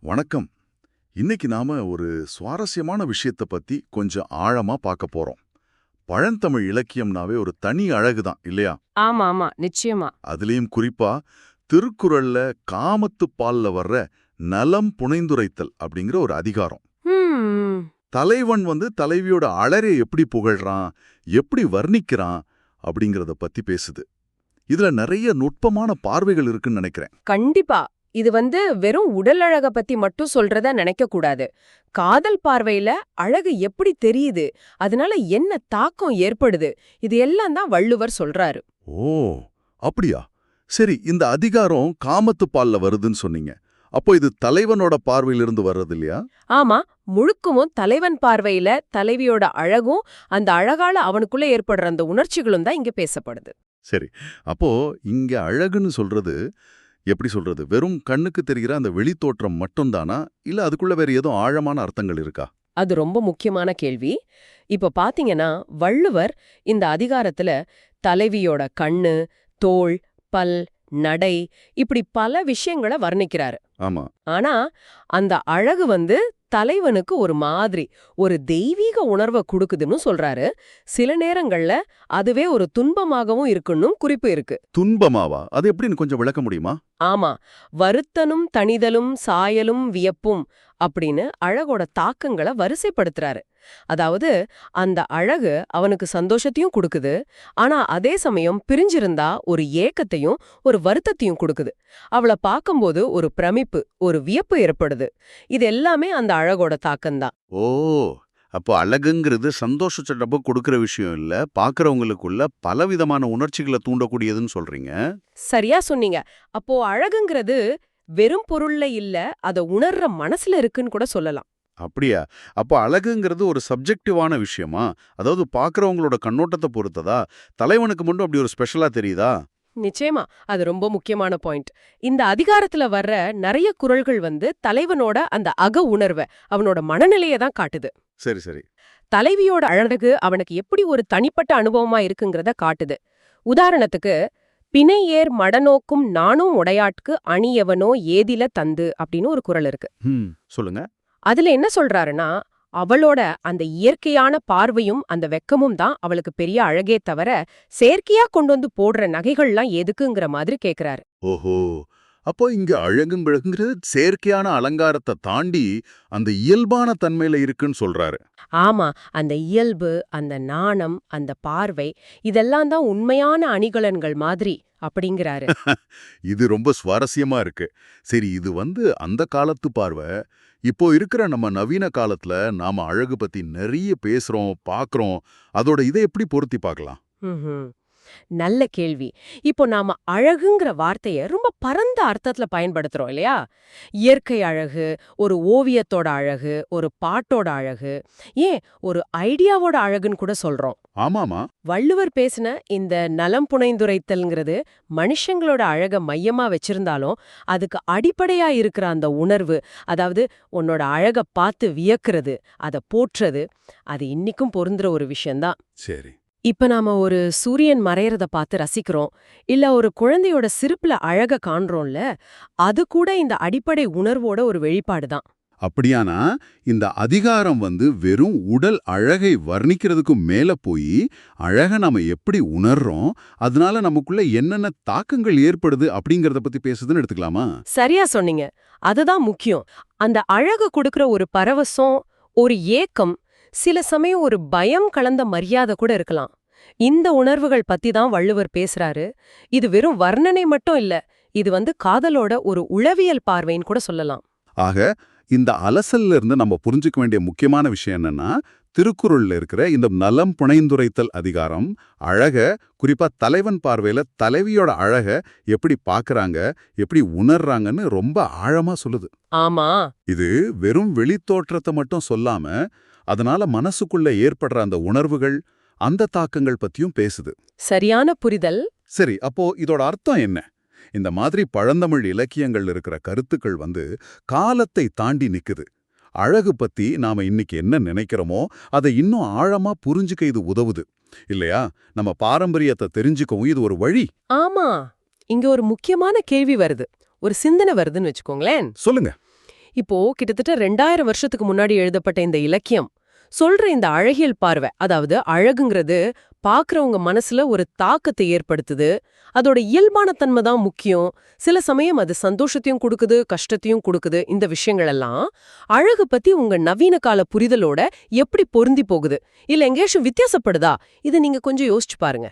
வணக்கம். இன்னைக்கு நாம ஒரு சுவாரஸ்யமான விஷயத்தை பத்தி கொஞ்சம் ஆழமா பார்க்க போறோம். பழந்தமிழ் இலக்கியம்னாவே ஒரு தனி அழகுதான் இல்லையா? ஆமா ஆமா நிச்சயமா. அதுலயும் குறிப்பா திருக்குறள்ல காமத்து பால்ல வர்ற நலம் புனைந்துரைத்தல் அப்படிங்கிற ஒரு அதிகாரம். தலைவன் வந்து தலைவியோட அழறை எப்படி புகழ்றான் எப்படி வர்ணிக்கிறான் அப்படிங்கறத பத்தி பேசுது. இதுல நிறைய நுட்பமான பார்வைகள் இருக்குன்னு நினைக்கிறேன். கண்டிப்பா. இது வந்து வெறும் உடல் அழக பத்தி மட்டும் சொல்றதா நினைக்க கூடாது. காதல் பார்வையில அழகு எப்படி தெரியுது? அதனால என்ன தாக்கம் ஏற்படுது? இது எல்லாம் தான் வள்ளுவர் சொல்றாரு. ஓ அப்படியா? சரி இந்த அதிகாரம் காமத்து பால்ல வருதுன்னு சொன்னீங்க. அப்போ இது தலைவனோட பார்வையிலிருந்து வர்றது இல்லையா? ஆமா முழுக்கவும் தலைவன் பார்வையில தலைவியோட அழகும் அந்த அழகால அவனுக்குள்ள ஏற்படுற அந்த உணர்ச்சிகளும் தான் இங்க பேசப்படுது. சரி அப்போ இங்க அழகுன்னு சொல்றது எப்படி சொல்றது வெறும் கண்ணுக்கு தெரிகிற அந்த வெளித்தோற்றம் மட்டும்தானா? இல்ல அதுக்குள்ள வேற ஏதோ ஆழமான அர்த்தங்கள் இருக்கா? அது ரொம்ப முக்கியமான கேள்வி. இப்ப பாத்தீங்கன்னா வள்ளுவர் இந்த அதிகாரத்துல தலைவியோட கண்ணு தோள் பல் நடை இப்படி பல விஷயங்களை வர்ணிக்கிறாரு. ஆமா. ஆனா அந்த அழகு வந்து தலைவனுக்கு ஒரு மாதிரி ஒரு தெய்வீக உணர்வை கொடுக்குதுன்னு சொல்றாரு. சில நேரங்கள்ல அதுவே ஒரு துன்பமாகவும் இருக்குன்னும் குறிப்பு இருக்கு. துன்பமாவா? அது எப்படின்னு கொஞ்சம் விளக்க முடியுமா? ஆமா. வருத்தனும் தணிதலும் சாயலும் வியப்பும் அப்படின்னு அழகோட தாக்கங்களை வரிசைப்படுத்துறாரு. அதாவது அந்த அழகு அவனுக்கு சந்தோஷத்தையும் கொடுக்குது. ஆனா அதே சமயம் பிரிஞ்சிருந்தா ஒரு ஏக்கத்தையும் ஒரு வருத்தத்தையும் கொடுக்குது. அவளை பார்க்கும்போது ஒரு பிரமிப்பு ஒரு வியப்பு ஏற்படுது. இது எல்லாமே அந்த அழகோட தாக்கம்தான். ஓ அப்போ அழகுங்கிறது சந்தோஷச்சடப்ப கொடுக்கிற விஷயம் இல்ல பாக்குறவங்களுக்குள்ள பலவிதமான உணர்ச்சிகளை தூண்டக்கூடியதுன்னு சொல்றீங்க? சரியா சொன்னீங்க. அப்போ அழகுங்கிறது வெறும் பொருள்ல இல்ல அத உணர்ற மனசுல இருக்குன்னு கூட சொல்லலாம். அப்படியா? அப்போ அழகுங்கிறது ஒரு சப்ஜெக்டிவான விஷயமா? அதாவது பாக்குறவங்களோட கண்ணோட்டத்தை பொறுத்ததா? தலைவனுக்கு மட்டும் அப்படி ஒரு ஸ்பெஷலா தெரியுதா? நிச்சயமா. அது ரொம்ப முக்கியமான பாயிண்ட் இந்த அதிகாரத்துல வர்ற நிறைய குறள்கள் வந்து தலைவனோட அந்த அக உணர்வை அவனோட மனநிலையை தான் காட்டுது. சரி சரி. தலைவியோட அழகு அவனுக்கு எப்படி ஒரு தனிப்பட்ட அனுபவமா இருக்குங்கிறத காட்டுது. உதாரணத்துக்கு பிணை ஏர் மடநோக்கும் நானும் உடையாட்கு அணியவனோ ஏதில தந்து அப்படின்னு ஒரு குறள் இருக்கு. சொல்லுங்க. அதுல என்ன சொல்றாருன்னா அவளோட அந்த இயற்கையான பார்வையும் அந்த வெக்கமும் தான் அவளுக்கு பெரிய அழகே தவிர செயற்கையா கொண்டு வந்து போடுற நகைகள்லாம் எதுக்குங்கிற மாதிரி கேக்குறாரு. ஓஹோ அப்போ இங்க அழகுங்கிறது செயற்கையான அலங்காரத்தை தாண்டி அந்த இயல்பான தன்மையில இருக்குன்னு சொல்றாரு. ஆமா அந்த இயல்பு அந்த நாணம் அந்த பார்வை இதெல்லாம் தான் உண்மையான அணிகலன்கள் மாதிரி அப்படிங்கிறாரு. இது ரொம்ப சுவாரஸ்யமா இருக்கு. சரி இது வந்து அந்த காலத்து பார்வை. இப்போ இருக்கிற நம்ம நவீன காலத்துல நாம அழகு பத்தி நிறைய பேசுறோம் பாக்குறோம். அதோட இதை எப்படி பொருத்தி பார்க்கலாம். நல்ல கேள்வி. இப்போ நாம அழகுங்கிற வார்த்தைய ரொம்ப பரந்த அர்த்தத்துல பயன்படுத்துறோம் இல்லையா? இயற்கை அழகு ஒரு ஓவியத்தோட அழகு ஒரு பாட்டோட அழகு ஏன் ஒரு ஐடியாவோட அழகுன்னு கூட சொல்றோம். ஆமாமா. வள்ளுவர் பேசின இந்த நலம் புனைந்துரைத்தல்ங்கிறது மனுஷங்களோட அழக மையமா வச்சிருந்தாலும் அதுக்கு அடிப்படையா இருக்கிற அந்த உணர்வு அதாவது உன்னோட அழக பார்த்து வியக்கிறது அத போற்றுறது அது இன்னிக்கும் பொருந்துற ஒரு விஷயம்தான். சரி. இப்ப நாம ஒரு சூரியன் மறையறத பார்த்து ரசிக்கிறோம். இல்ல ஒரு குழந்தையோட சிரிப்புல அழக காண்றோம்ல அது கூட இந்த அடிப்படை உணர்வோட ஒரு வெளிப்பாடுதான். அப்படியானா இந்த அதிகாரம் வந்து வெறும் உடல் அழகை வர்ணிக்கிறதுக்கு மேல போய் அழக நாம எப்படி உணர்றோம் அதனால நமக்குள்ள என்னென்ன தாக்கங்கள் ஏற்படுது அப்படிங்கறத பத்தி பேசுதுன்னு எடுத்துக்கலாமா? சரியா சொன்னீங்க. அதுதான் முக்கியம். அந்த அழகு கொடுக்கிற ஒரு பரவசம் ஒரு ஏக்கம் சில சமயம் ஒரு பயம் கலந்த மரியாதை கூட இருக்கலாம். இந்த உணர்வுகள் பத்தி தான் வள்ளுவர் பேசுறாரு. இது வெறும் வர்ணனை மட்டும் இல்ல இது வந்து காதலோட ஒரு உளவியல் பார்வைன்னு கூட சொல்லலாம். ஆக இந்த அலசல்ல இருந்து நம்ம புரிஞ்சுக்க வேண்டிய முக்கியமான விஷயம் என்னன்னா திருக்குறள்ல இருக்கிற இந்த நலம் புனைந்துரைத்தல் அதிகாரம் அழக குறிப்பா தலைவன் பார்வையில தலைவியோட அழக எப்படி பாக்குறாங்க எப்படி உணர்றாங்கன்னு ரொம்ப ஆழமா சொல்லுது. ஆமா. இது வெறும் வெளித்தோற்றத்தை மட்டும் சொல்லாம அதனால மனசுக்குள்ள ஏற்படுற அந்த உணர்வுகள் அந்த தாக்கங்கள் பத்தியும் பேசுது. சரியான புரிதல். சரி அப்போ இதோட அர்த்தம் என்ன? இந்த மாதிரி பழந்தமிழ் இலக்கியங்கள் இருக்கிற கருத்துக்கள் வந்து காலத்தை தாண்டி நிக்குது. அழகு பத்தி நாம இன்னைக்கு என்ன நினைக்கிறோமோ அதை இன்னும் ஆழமா புரிஞ்சுக்க இது உதவுது. இல்லையா? நம்ம பாரம்பரியத்தை தெரிஞ்சுக்கவும் இது ஒரு வழி. ஆமா. இங்க ஒரு முக்கியமான கேள்வி வருது. ஒரு சிந்தனை வருதுன்னு வச்சுக்கோங்களேன். சொல்லுங்க. இப்போ கிட்டத்தட்ட ரெண்டாயிரம் வருஷத்துக்கு முன்னாடி எழுதப்பட்ட இந்த இலக்கியம் சொல்ற இந்த அழகியல் பார்வை அதாவது அழகுங்கிறது பாக்குறவங்க மனசுல ஒரு தாக்கத்தை ஏற்படுத்துது. அதோட இயல்பான தன்மை தான் முக்கியம். சில சமயம் அது சந்தோஷத்தையும் கொடுக்குது கஷ்டத்தையும் கொடுக்குது இந்த விஷயங்கள் எல்லாம் அழகு பத்தி உங்க நவீன கால புரிதலோட எப்படி பொருந்தி போகுது? இல்ல எங்கேயாச்சும் வித்தியாசப்படுதா? இதை நீங்க கொஞ்சம் யோசிச்சு பாருங்க.